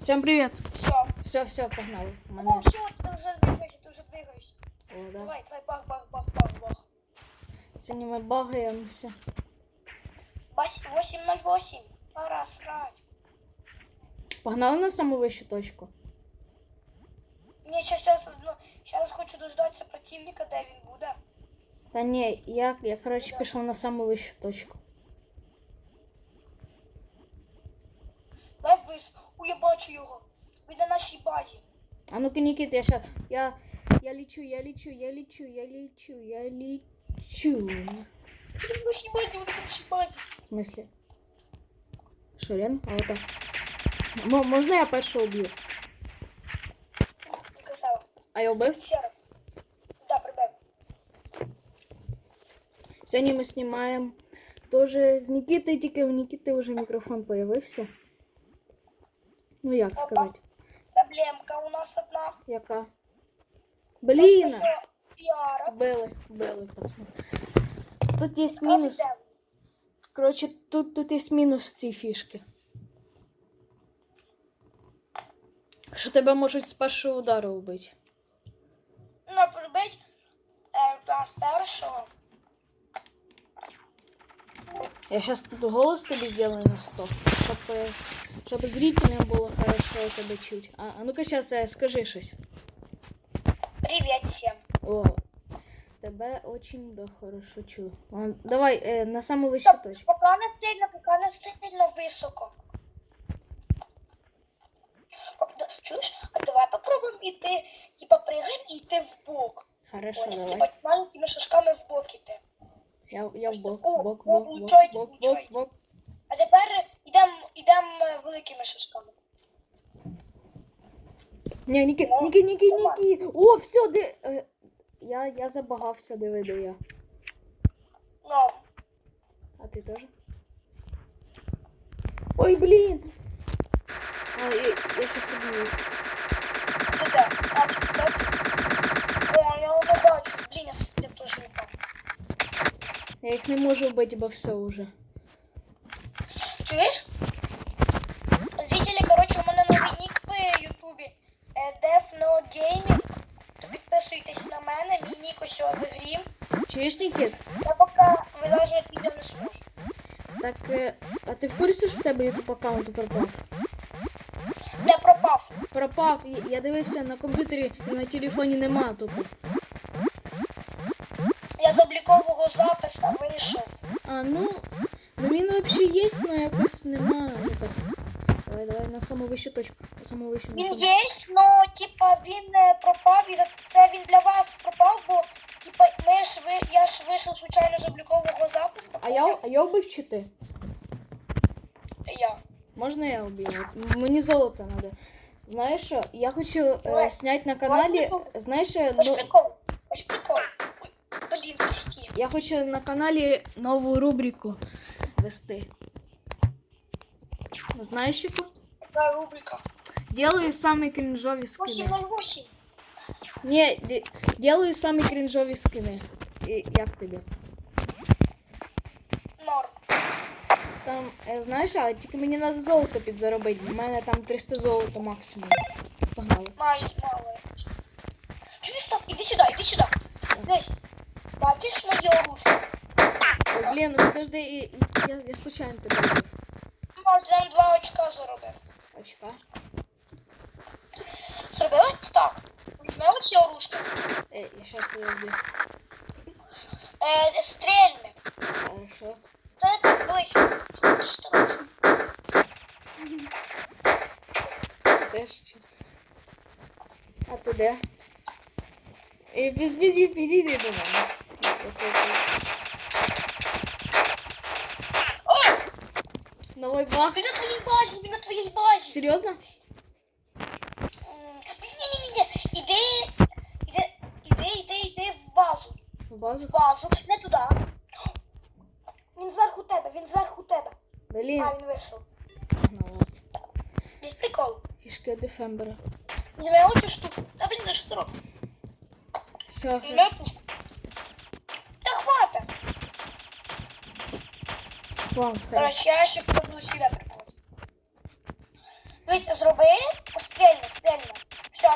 Всем привет. Все. Все, все, погнали. У Мене... Ну все, ты уже двигаешься, ты уже двигаешься. О, да. Давай, давай, бах, бах, бах, бах, бах. Сьогодні ми багаємося. Бас- 808. Пора срать. Погнали на саму вищу точку. Не, сейчас, сейчас, ну, сейчас хочу дождаться противника, де він буде. Та ні, я, я коротше, пішов на саму вищу точку. Ну-ка, Нікіт, я щас. Я. Я лічу, я лічу, я лічу, я лічу, я лічу. Він на нашій базі, він на нашій базі. В смислі? Що, Лен? А отак. М- можна я першого вб'ю? Не красава. А я вбив? Ще раз. Да, прибив. Сьогодні ми знімаємо тоже з Нікітою, тільки в Нікіти вже мікрофон появився. Ну як сказати? Проблемка у нас одна. Яка? Блін! Били, били, пацани. Тут є мінус. Коротше, тут, тут є мінус в цій фішки. Що тебе можуть з першого удару вбити. Ну, прибить. Е, з першого. Я зараз тут голос тобі зроблю на 100. Щоб, е, щоб зрителям було хорошо тебе чуть. А, а ну-ка зараз скажи щось. Привіт всім. О, тебе очень да хорошо чую. Ладно, Давай е, на саму вищу точку. Поки не сильно, поки не сильно високо. Чуєш? А давай попробуємо іти, типа пригаємо і йти в бок. Хорошо, Поняв? давай. Типа маленькими шажками в бок іти. Я, я в бок, бок, бок, бок, бок, бок, бок. А тепер ідемо ідем великими шажками. Ні, Ніки, Ніки, Ніки, давай. Ніки. О, все, де. е, Я, я забагався, диви, де я. Ну, А ти теж? Ой, блін. А, я, я щас убью. ти де? А, ти де? О, я його не бачу. Блін, я, я теж не бачу. Я їх не можу вбити, бо все уже. Чуєш? Зрителі, коротше, у мене новий нік в Ютубі. Е, Death No Gaming. То підписуйтесь на мене, мій нік ось в грі. Чуєш, Нікіт? Я поки вилажувати відео не зможу. Так, е, а ти в курсі, що в тебе ютуб аккаунт пропав? Я пропав. Пропав. Я, я дивився на комп'ютері, на телефоні нема тупо. А, ну, ну він взагалі є, але якось нема. Ну. Давай, давай на саму вищу точку. На саму вищу, на Він саму. є, але типа він е, пропав і за це він для вас пропав, бо типа ми ж ви я ж вийшов звичайно з облікового запису. А я, а я вбив чи ти? Я. Можна я? От Мені золото треба. Знаєш що, я хочу е, Давай. зняти на каналі. Знаєш, що, ну. Ось прикол. Ой, блін, прості. я хочу на каналі нову рубрику вести. Знаєш яку? Яка рубрика? Делаю самі крінжові скини. 808. Ні, де- делаю самі крінжові скини. І, як тобі? Норм. Там, е, знаєш, а тільки мені треба золото підзаробити. У мене там 300 золота максимум. Погнали. Май, мало. Чуєш, стоп, іди сюди, іди сюди. Бачиш моє оружие? Ой, блін, ну подожди, я, я случайно тебе вбив. Мав там два очка заробив. Очка. Зробили так. Візьми оці оружки. Е, я щас подожди. Е, стрільни. Хорошо. Не так близько. Робиш? Теж чи? А ти де? Е, під- Підійди, підійди до мене. Новий баг. Він на твоїй базі, він на твоїй базі. Серйозно? Ні-ні-ні, іди, іди, іди, іди, іди в базу. В базу? В базу, не туди. Він зверху тебе, він зверху тебе. Блін. А, він вийшов. Погнала. Десь прикол. Фішка Дефембера. Візьми оцю штуку. Та блін, ну що ти робиш? Все, Візьми Короче, я ще кладу сюди прикол. Дивись, зроби стрільно, стрільно. Все,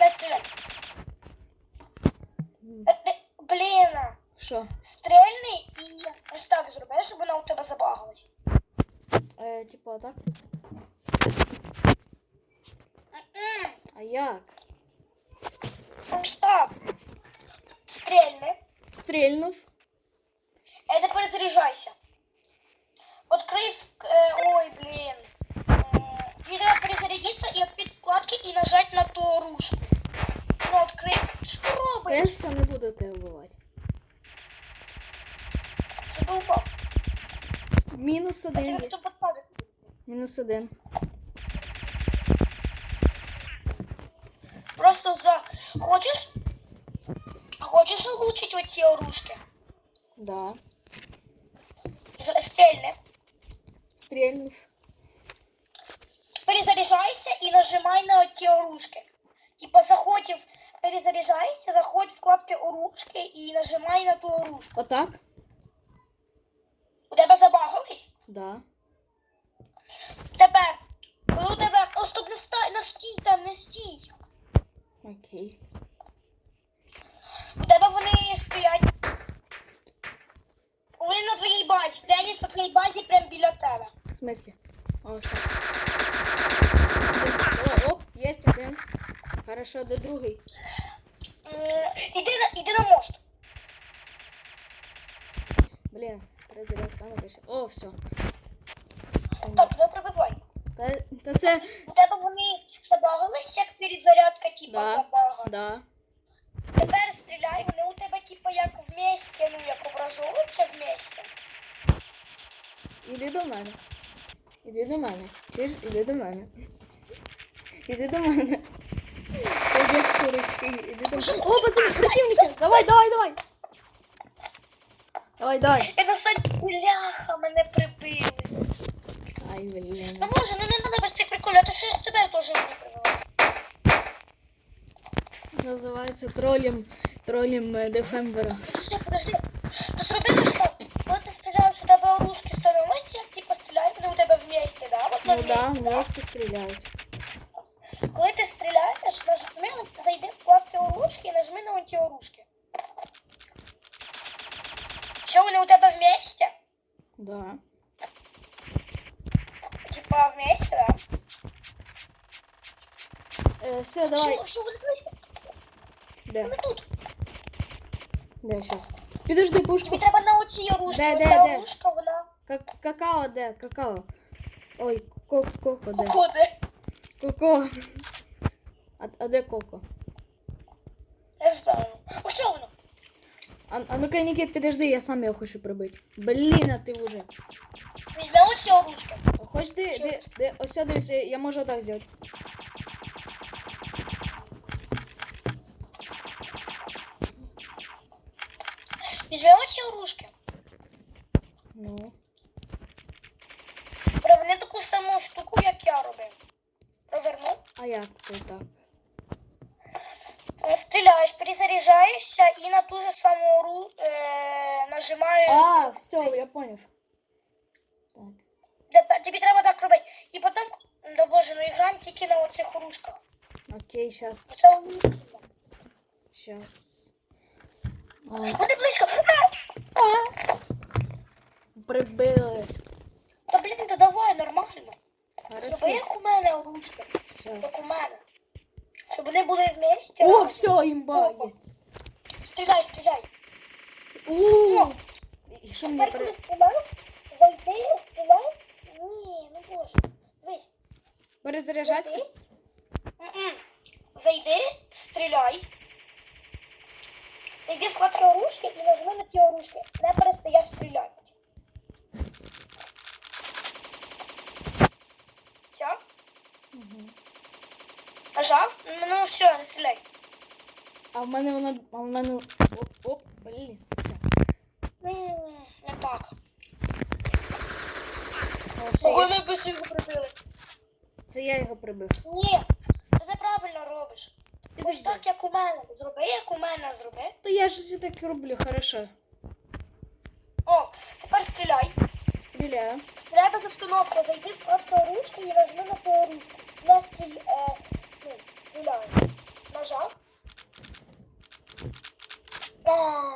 не стріляй. Е, Блін, Що? стрільний і ось так зроби, щоб вона у тебе забагалась. Е, типа так? А як? Ось так. Стрільни. Стрільнув. Е, не перезаряджайся. Открий, ск- е, ой, блін. Е, Тобі треба перезарядитися і відкрити вкладки і нажати на ту оружку. Ну, відкрий. Що робиш? Теж все не буду тебе вбивати. Це ти упав. Мінус А один тебе є. хто підсадив? Мінус один. Просто за... Хочеш? Хочеш улучшить оці оружки? Да. З- Стрільни. Стрільнув. Перезаряджайся і нажимай на ті оружки. Типа заходь в... Перезаряджайся, заходь в вкладки оружки і нажимай на ту оружку. Отак? У тебе забагались? Да. Коли у тебе. О, стоп, не стай, не стій там, не стій. Окей. У тебе вони стоять. Вони на твоїй базі. Деніс на твоїй базі прямо біля тебе. В смысле? О, все. О, оп, есть один. Хорошо, де другий? М, Іди на, іди на мост. Блін, перезарядка, ну пише. О, все. Стоп, не прибивай. Та, та це. У тебе вони забагалися, як перезарядка, типа Да. забага. Да. Тепер стріляй, вони у тебе типа як вместе, ну як образовуються вместе. Іди до мене. Іди до мене. Чуєш? Іди до мене. Іди до мене. Іди курочки, іди до мене. О, пацани, противники! Давай, давай, давай! Давай, давай. І достань бляха, мене прибили. Ай, блін. Ну може, ну не треба без цих приколів, а то що з тебе теж не прибивати. Називається тролем, тролем е, Дефембера. Подожди, подожди. Ну зроби так, що коли ти стріляєш, у тебе оружки становиться, як типу стріляють, вони у тебе вместе, да? От на Ну да, вместе, да? вместе стріляють. І нажми на ті оружки. Все, вони у тебе вместе? Да. Типа вместе, да? Е, все, давай. Все, все, вони близько, Де? вони тут. Де, щас. Підожди, пушку. Тобі треба на оцій оружці, Де, де, оця де? оружка, вона Как какао, де? Какао. Ой, ко коко, де? кукоти. Коко. А, а де коко? Не знаю. Ось воно. А, а ну-ка, Нікіт, підожди, я сам його хочу прибити. Блін, а ти вже. Візьми оці оружки. А Хоч де, де, де, ось сюди, дивись, я можу так зробити. Візьми оці оружки. Ну. Проверни таку саму штуку, як я робив. Проверну. А як ти так? Стріляєш, перезаряджаєшся і на ту же саму ору е, нажимаєш. А, все, я поняв. Так. Тепер тобі треба так робити. І потім, да боже, ну і граємо тільки на оцих оружках. Окей, щас, Це умісно. щас. А, Вони близько. А! прибили. Та блін, да давай, нормально. Зроби Хорошо, як у мене оружка. щас. Як у мене. Щоб вони були вместе. О, разом. все, імба Опа. є. Стріляй, стріляй. У. І що мені Тепер пере... коли стріляєш, зайди, стріляй. Ні, ну боже. Дивись. перезаряджатися? Зайди. М-м. Зайди, стріляй. Зайди в складки оружки і нажми на ті оружки. Не перестаєш стріляти. Все? Угу. Нажав? Ну все, не стріляй. А в мене воно. А в мене. Оп, оп, блін. Все. М, Не так. О, все, я- його прибили. Це я його прибив. Ні, ти неправильно робиш. Ось так, як у мене. Зроби, як у мене зроби. То я ж все так роблю, хорошо. О, тепер стріляй. Стріляю. Стріляй без установки. Зайди в оружки і нажми на Нажал. Нажав.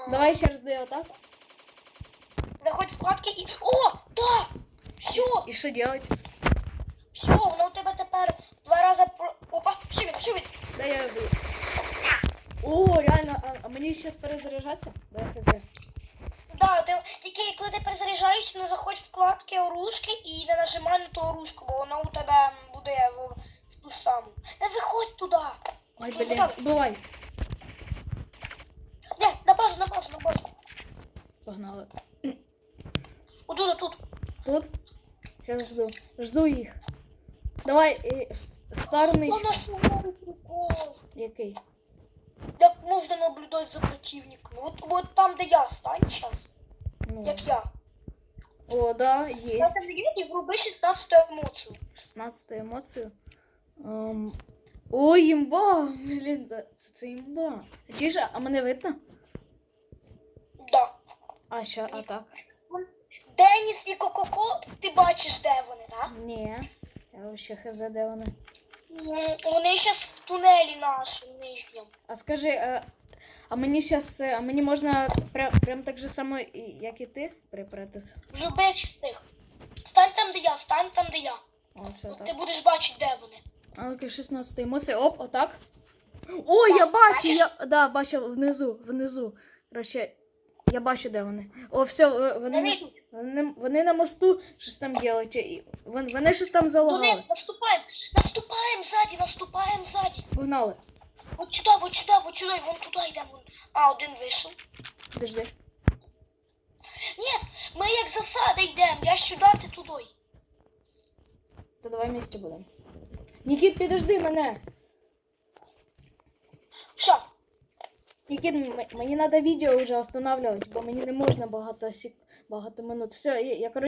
Давай еще раз дай отак. Заходь в вкладки и... О! Да! Все! И что делать? Все, воно у тебя теперь два раза про... Опа, ще він! Да я люблю. О, реально, а, а мені зараз перезаряджатися? Да, я хз. Да, ты тільки коли ти перезаряджаєшся, ну заходь в вкладки оружки і не нажимай на ту оружку, бо воно у тебе буде ту саму. Не виходь туди! Ой, блін, бувай. Не, на базу, на базу, на базу. Погнали. Отут, отут. Тут? Сейчас жду. Жду їх. Давай, в- в сторону. Воно новий прикол. Який? Як можна наблюдати за противниками? От, от там, де я стань зараз, Ну. як я. О, да, есть. вруби 16 емоцію. 16 емоцію. Ем... Ой, імба! Блін, це, це імба. Тише, а мене видно? Да. А, ще, а так? Деніс і Кококо, ти бачиш, де вони, так? Ні. Я вообще хз, де вони. М, Вони зараз в тунелі нашому нижньому. А скажи, е, а мені зараз, а мені можна прям, прям так же само, і- як і ти, припретися? В любих з тих. Стань там, де я, стань там, де я. О, все От так. Ти будеш бачити, де вони. А, окей, 16 емоція. Оп, отак. О, я бачу, я да, бачу внизу, внизу. Короче, я бачу, де вони. О, все, вони, Вони на- вони, на мосту щось там. І вони, вони щось там залагали. наступаємо, наступаємо ззаді, наступаємо ззаді. Погнали. От сюди, от сюди, от сюди, вон туди йдемо. вон. А, один вийшов. Подожди. Ні, ми як засада йдемо, я сюди, ти туди. То давай вместе будемо. Нікіт, підожди мене. Що? Нікіт, мені треба відео вже останавливати, бо мені не можна багато сік... багато минут. Все, я, я коротше.